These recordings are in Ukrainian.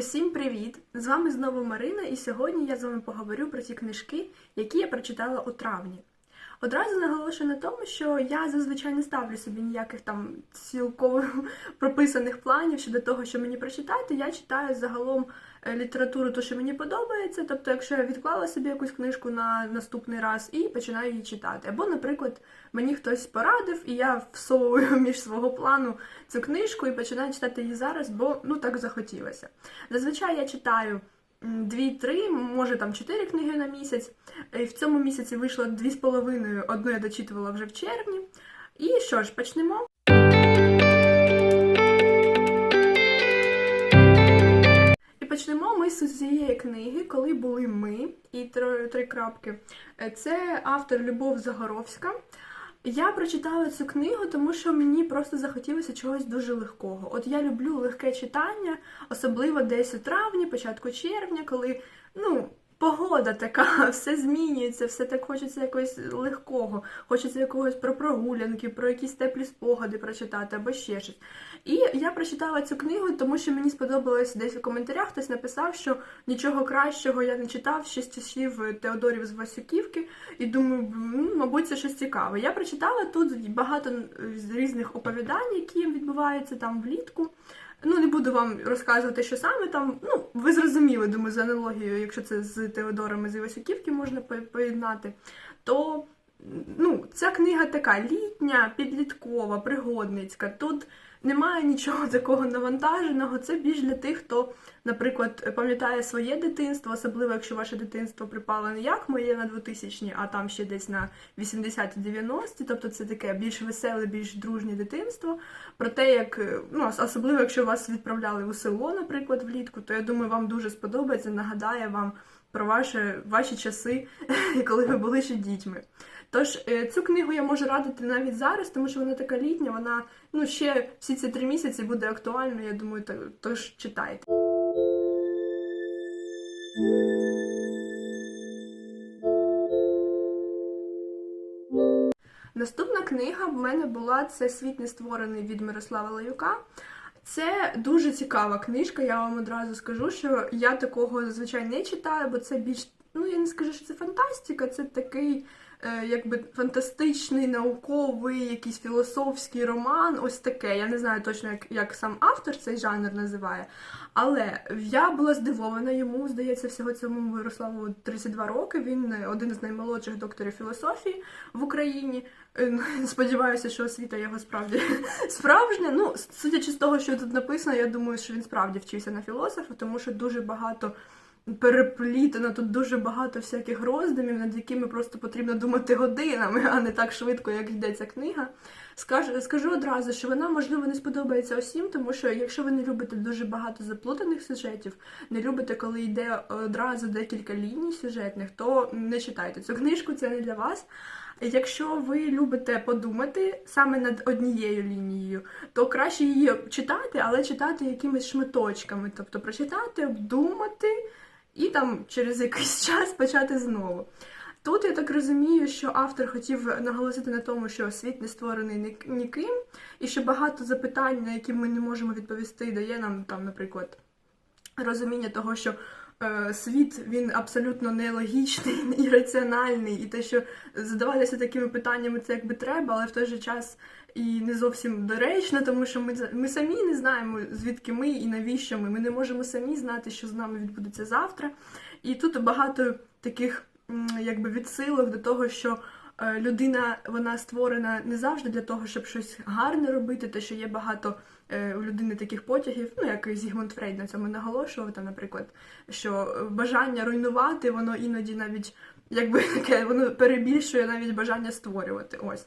Усім привіт! З вами знову Марина, і сьогодні я з вами поговорю про ті книжки, які я прочитала у травні. Одразу наголошую на тому, що я зазвичай не ставлю собі ніяких там цілково прописаних планів щодо того, що мені прочитати. Я читаю загалом е, літературу, то що мені подобається. Тобто, якщо я відклала собі якусь книжку на наступний раз і починаю її читати. Або, наприклад, мені хтось порадив, і я всовую між свого плану цю книжку і починаю читати її зараз, бо ну так захотілося. Зазвичай я читаю. М, Дві-три, може там чотири книги на місяць. В цьому місяці вийшло дві з половиною, одну я дочитувала вже в червні. І що ж, почнемо. І почнемо ми з цієї книги, коли були ми і три, крапки. Це автор Любов Загоровська. Я прочитала цю книгу, тому що мені просто захотілося чогось дуже легкого. От я люблю легке читання, особливо десь у травні, початку червня, коли ну. Погода така, все змінюється, все так хочеться якогось легкого, хочеться якогось про прогулянки, про якісь теплі спогади прочитати або ще щось. І я прочитала цю книгу, тому що мені сподобалось десь у коментарях. Хтось написав, що нічого кращого я не читав ще з часів Теодорів з Васюківки, і думаю, мабуть, це щось цікаве. Я прочитала тут багато з різних оповідань, які відбуваються там влітку. Ну, не буду вам розказувати, що саме там. Ну, ви зрозуміли, думаю, з аналогією, якщо це з Теодорами з Івасюківки можна поєднати, то ну, ця книга така літня, підліткова, пригодницька. Тут немає нічого такого навантаженого. Це більш для тих, хто, наприклад, пам'ятає своє дитинство, особливо якщо ваше дитинство припало не як моє на 2000-ні, а там ще десь на 80-90-ті, тобто це таке більш веселе, більш дружнє дитинство. Про те, як е, ну особливо, якщо вас відправляли у село, наприклад, влітку, то я думаю, вам дуже сподобається, нагадає вам про ваші, ваші часи, коли ви були ще дітьми. Тож е, цю книгу я можу радити навіть зараз, тому що вона така літня, вона ну ще всі ці три місяці буде актуальною. Я думаю, то- тож читайте. Наступна книга в мене була це Світ не створений від Мирослава Лаюка. Це дуже цікава книжка, я вам одразу скажу, що я такого зазвичай не читаю, бо це більш, ну я не скажу, що це фантастика, це такий якби фантастичний, науковий, якийсь філософський роман, ось таке. Я не знаю точно, як, як сам автор цей жанр називає. Але я була здивована йому, здається, всього цьому Мирославу 32 роки. Він е, один з наймолодших докторів філософії в Україні. Е, ну, Сподіваюся, що освіта його справді справжня. Ну, судячи з того, що тут написано, я думаю, що він справді вчився на філософа, тому що дуже багато переплітано, тут дуже багато всяких роздумів, над якими просто потрібно думати годинами, а не так швидко, як йде ця книга. Скажу, скажу одразу, що вона, можливо, не сподобається усім, тому що якщо ви не любите дуже багато заплутаних сюжетів, не любите, коли йде одразу декілька ліній сюжетних, то не читайте цю книжку, це не для вас. Якщо ви любите подумати саме над однією лінією, то краще її читати, але читати якимись шматочками, тобто прочитати, обдумати і там через якийсь час почати знову. Тут я так розумію, що автор хотів наголосити на тому, що світ не створений ніким, і що багато запитань, на які ми не можемо відповісти, дає нам там, наприклад, розуміння того, що світ він абсолютно нелогічний, ірраціональний, і те, що задаватися такими питаннями, це якби треба, але в той же час і не зовсім доречно, тому що ми, ми самі не знаємо, звідки ми і навіщо ми. Ми не можемо самі знати, що з нами відбудеться завтра. І тут багато таких якби відсилок до того, що е, людина вона створена не завжди для того, щоб щось гарне робити, те, що є багато е, у людини таких потягів, ну як Зігмунд Фрейд на цьому наголошував, там, наприклад, що бажання руйнувати, воно іноді навіть якби таке, воно перебільшує навіть бажання створювати. Ось.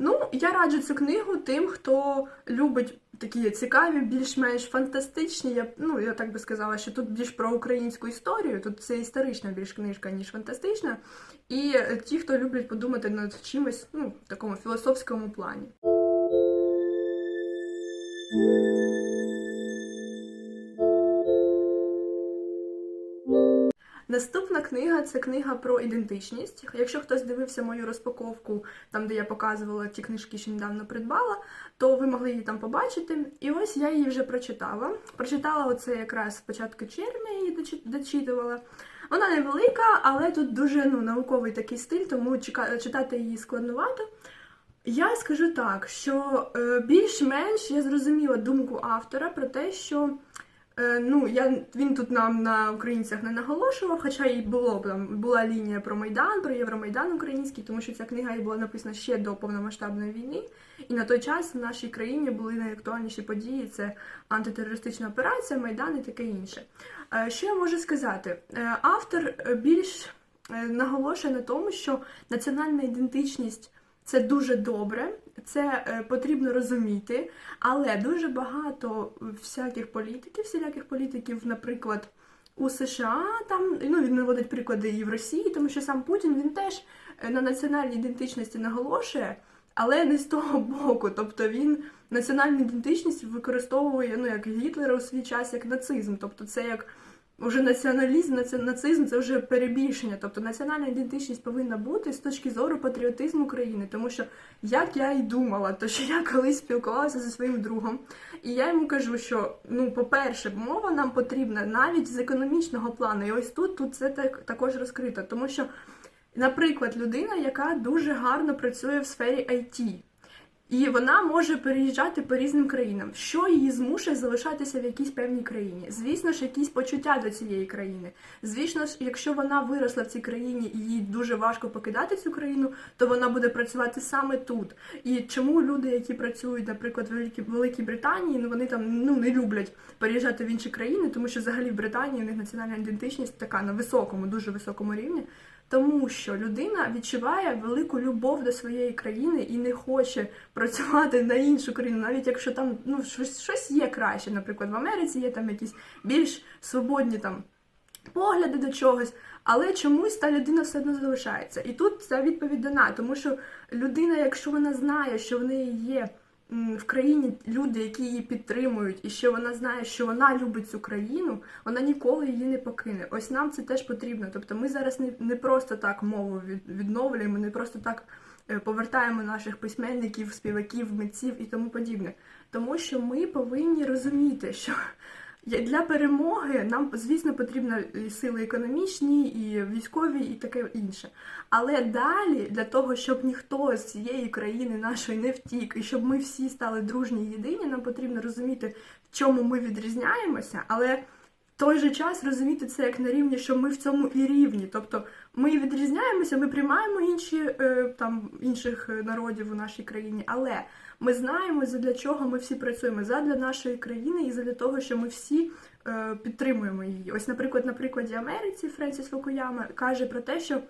Ну, я раджу цю книгу тим, хто любить такі цікаві, більш-менш фантастичні. Я, ну, я так би сказала, що тут більш про українську історію, тут це історична більш книжка, ніж фантастична. І ті, хто люблять подумати над чимось ну, в такому філософському плані. Наступна книга це книга про ідентичність. Якщо хтось дивився мою розпаковку, там де я показувала ті книжки, що недавно придбала, то ви могли її там побачити. І ось я її вже прочитала. Прочитала оце якраз спочатку червня її дочи- дочитувала. Вона невелика, але тут дуже ну, науковий такий стиль, тому читати її складновато. Я скажу так, що е, більш-менш я зрозуміла думку автора про те, що ну, я, він тут нам на українцях не наголошував, хоча і було там була лінія про Майдан, про Євромайдан український, тому що ця книга була написана ще до повномасштабної війни. І на той час в нашій країні були найактуальніші події: це антитерористична операція, Майдан і таке інше. Е, Що я можу сказати? Е, Автор е, більш е, наголошує на тому, що національна ідентичність це дуже добре, це е, потрібно розуміти, але дуже багато всяких політиків, всіляких політиків, наприклад, у США там ну він наводить приклади і в Росії, тому що сам Путін він теж е, на національній ідентичності наголошує, але не з того боку. Тобто він національну ідентичність використовує ну як Гітлера у свій час, як нацизм. Тобто це як вже націоналізм, наці- нацизм це вже перебільшення. Тобто національна ідентичність повинна бути з точки зору патріотизму країни. Тому що як я і думала, то що я колись спілкувалася зі своїм другом, і я йому кажу, що ну, по-перше, мова нам потрібна навіть з економічного плану. І ось тут, тут це так, також розкрито, тому що. Наприклад, людина, яка дуже гарно працює в сфері IT, і вона може переїжджати по різним країнам. Що її змушує залишатися в якійсь певній країні? Звісно ж, якісь почуття до цієї країни. Звісно ж, якщо вона виросла в цій країні і їй дуже важко покидати цю країну, то вона буде працювати саме тут. І чому люди, які працюють, наприклад, в Великій, Британії, ну вони там ну не люблять переїжджати в інші країни, тому що взагалі в Британії у них національна ідентичність така на високому, дуже високому рівні. Тому що людина відчуває велику любов до своєї країни і не хоче працювати на іншу країну, навіть якщо там ну щось, щось є краще. Наприклад, в Америці є там якісь більш свободні там погляди до чогось, але чомусь та людина все одно залишається. І тут ця відповідь дана, тому що людина, якщо вона знає, що в неї є в країні люди, які її підтримують, і що вона знає, що вона любить цю країну, вона ніколи її не покине. Ось нам це теж потрібно. Тобто ми зараз не, не просто так мову відновлюємо, не просто так е, повертаємо наших письменників, співаків, митців і тому подібне. Тому що ми повинні розуміти, що для перемоги нам, звісно, потрібно і сили економічні, і військові, і таке інше. Але далі, для того, щоб ніхто з цієї країни нашої не втік, і щоб ми всі стали дружні і єдині, нам потрібно розуміти, в чому ми відрізняємося, але в той же час розуміти це як на рівні, що ми в цьому і рівні. Тобто ми відрізняємося, ми приймаємо інші е, там інших народів у нашій країні, але ми знаємо, задля чого ми всі працюємо задля нашої країни і задля того, що ми всі е, підтримуємо її. Ось, наприклад, на прикладі Америці Френсіс Фукуяма каже про те, що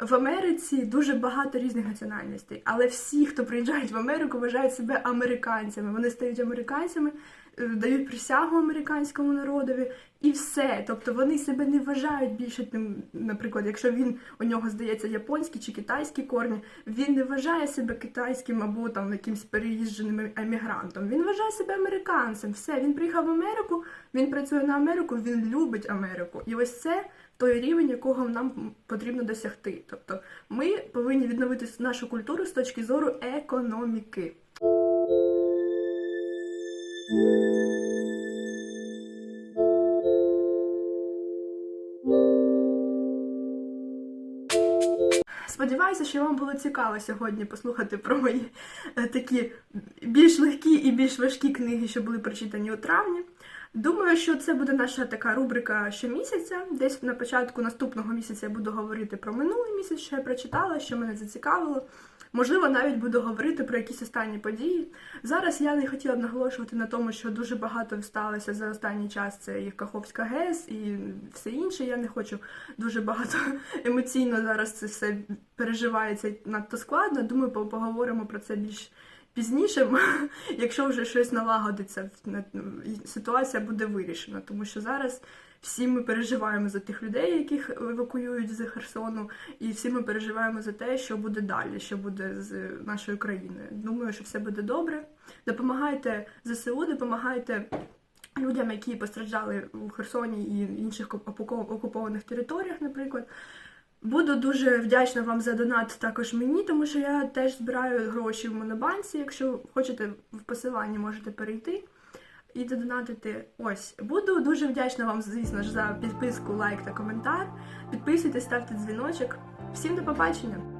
в Америці дуже багато різних національностей, але всі, хто приїжджають в Америку, вважають себе американцями. Вони стають американцями, е, дають присягу американському народові, і все. Тобто вони себе не вважають більше тим, наприклад, якщо він у нього здається японські чи китайські корні, він не вважає себе китайським або там якимсь переїждженим емігрантом. Він вважає себе американцем. Все, він приїхав в Америку, він працює на Америку, він любить Америку. І ось це той рівень, якого нам потрібно досягти. Тобто ми повинні відновити нашу культуру з точки зору економіки. Сподіваюся, що вам було цікаво сьогодні послухати про мої е, такі більш легкі і більш важкі книги, що були прочитані у травні. Думаю, що це буде наша така рубрика щомісяця. Десь на початку наступного місяця я буду говорити про минулий місяць, що я прочитала, що мене зацікавило. Можливо, навіть буду говорити про якісь останні події. Зараз я не хотіла б наголошувати на тому, що дуже багато сталося за останній час. Це і Каховська ГЕС, і все інше. Я не хочу дуже багато емоційно зараз це все переживається надто складно. Думаю, поговоримо про це більш пізніше, якщо вже щось налагодиться, ситуація буде вирішена. Тому що зараз всі ми переживаємо за тих людей, яких евакуюють з Херсону, і всі ми переживаємо за те, що буде далі, що буде з нашою країною. Думаю, що все буде добре. Допомагайте ЗСУ, допомагайте людям, які постраждали у Херсоні і інших окуп- окупованих територіях, наприклад. Буду дуже вдячна вам за донат також мені, тому що я теж збираю гроші в монобанці. Якщо хочете в посиланні, можете перейти і додонатити. Ось буду дуже вдячна вам, звісно ж, за підписку, лайк та коментар. Підписуйтесь, ставте дзвіночок. Всім до побачення!